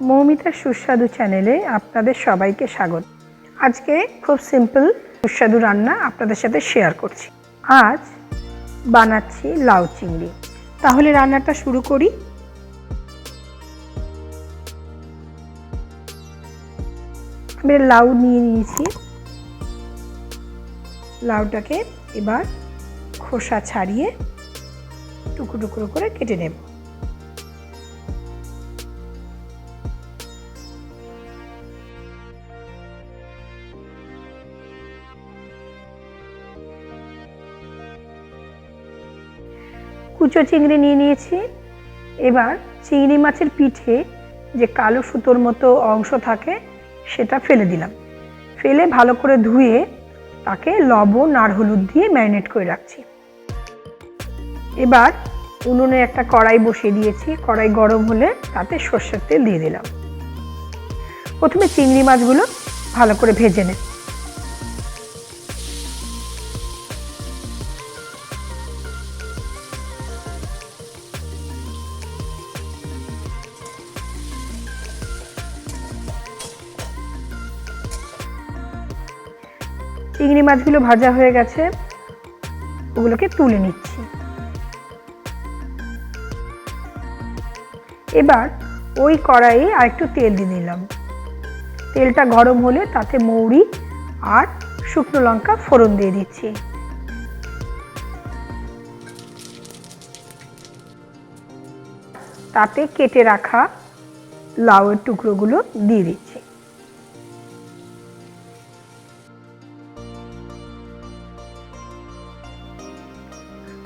মৌমিতার সুস্বাদু চ্যানেলে আপনাদের সবাইকে স্বাগত। আজকে খুব সিম্পল সুস্বাদু রান্না আপনাদের সাথে শেয়ার করছি। আজ বানাচ্ছি লাউ চিংড়ি। তাহলে রান্নাটা শুরু করি। আমি লাউ নিয়ে নিয়েছি। লাউটাকে এবার খোসা ছাড়িয়ে টুকরো টুকরো করে কেটে নেব। কুচো চিংড়ি নিয়ে নিয়েছি। এবার চিংড়ি মাছের পিঠে যে কালো সুতোর মতো অংশ থাকে, সেটা ফেলে দিলাম। ফেলে ভালো করে ধুয়ে তাকে লবণ আর হলুদ দিয়ে ম্যারিনেট করে রাখছি। এবার উনুনে একটা কড়াই বসিয়ে দিয়েছি। কড়াই গরম হলে তাতে সর্ষের তেল দিয়ে দিলাম। প্রথমে চিংড়ি মাছগুলো ভালো করে ভেজে নেব চিংড়ি মাছগুলো ভাজা হয়ে গেছে, ওগুলোকে তুলে নিচ্ছি। এবার ওই কড়াইয়ে আর একটু তেল দিয়ে দিলাম তেলটা গরম হলে তাতে মৌরি আর শুকনো লঙ্কা ফোড়ন দিয়ে দিচ্ছি। তাতে কেটে রাখা লাউয়ের টুকরোগুলো দিয়ে দিচ্ছি।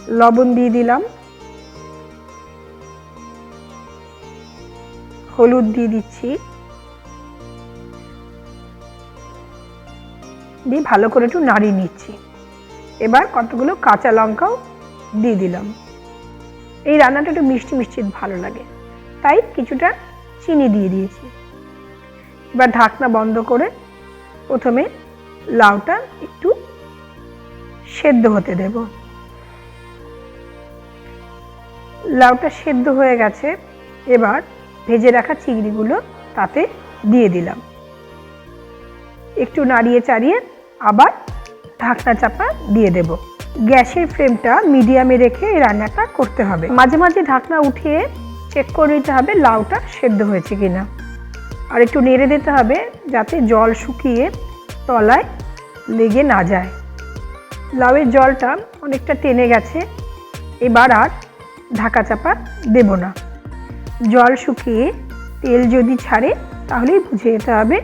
লবণ দিয়ে দিলাম। হলুদ দিয়ে দিচ্ছি। দিয়ে ভালো করে একটু নাড়িয়ে নিচ্ছি। এবার কতগুলো কাঁচা লঙ্কাও দিয়ে দিলাম। এই রান্নাটা একটু মিষ্টি মিষ্টি ভালো লাগে। তাই কিছুটা চিনি দিয়ে দিয়েছি। এবার ঢাকনা বন্ধ করে প্রথমে লাউটা একটু সেদ্ধ হতে দেব। লাউটা সেদ্ধ হয়ে গেছে, এবার ভেজে রাখা চিংড়িগুলো তাতে দিয়ে দিলাম। একটু নাড়িয়ে চাড়িয়ে আবার ঢাকনা চাপা দিয়ে দেব। গ্যাসের ফ্লেমটা মিডিয়ামে রেখে এই রান্নাটা করতে হবে। মাঝে মাঝে ঢাকনা উঠিয়ে চেক করে নিতে হবে লাউটা সেদ্ধ হয়েছে কিনা। আর একটু নেড়ে দিতে হবে যাতে জল শুকিয়ে তলায় লেগে না যায়। লাউয়ের জলটা অনেকটা টেনে গেছে। এবার আর ঢাকা চাপা দেব না। জল শুকিয়ে তেল যদি ছাড়ে, তাহলেই বুঝে যেতে হবে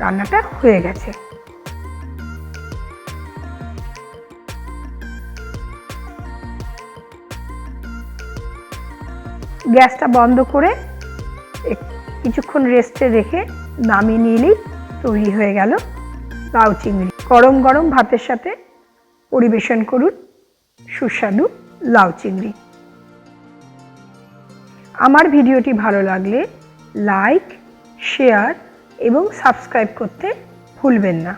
রান্নাটা হয়ে গেছে। গ্যাসটা বন্ধ করে কিছুক্ষণ রেস্টে রেখে নামিয়ে নিলেই তৈরি হয়ে গেল লাউ চিংড়ি। গরম গরম ভাতের সাথে পরিবেশন করুন সুস্বাদু লাউ চিংড়ি। আমার ভিডিওটি ভালো লাগলে লাইক শেয়ার এবং সাবস্ক্রাইব করতে ভুলবেন না।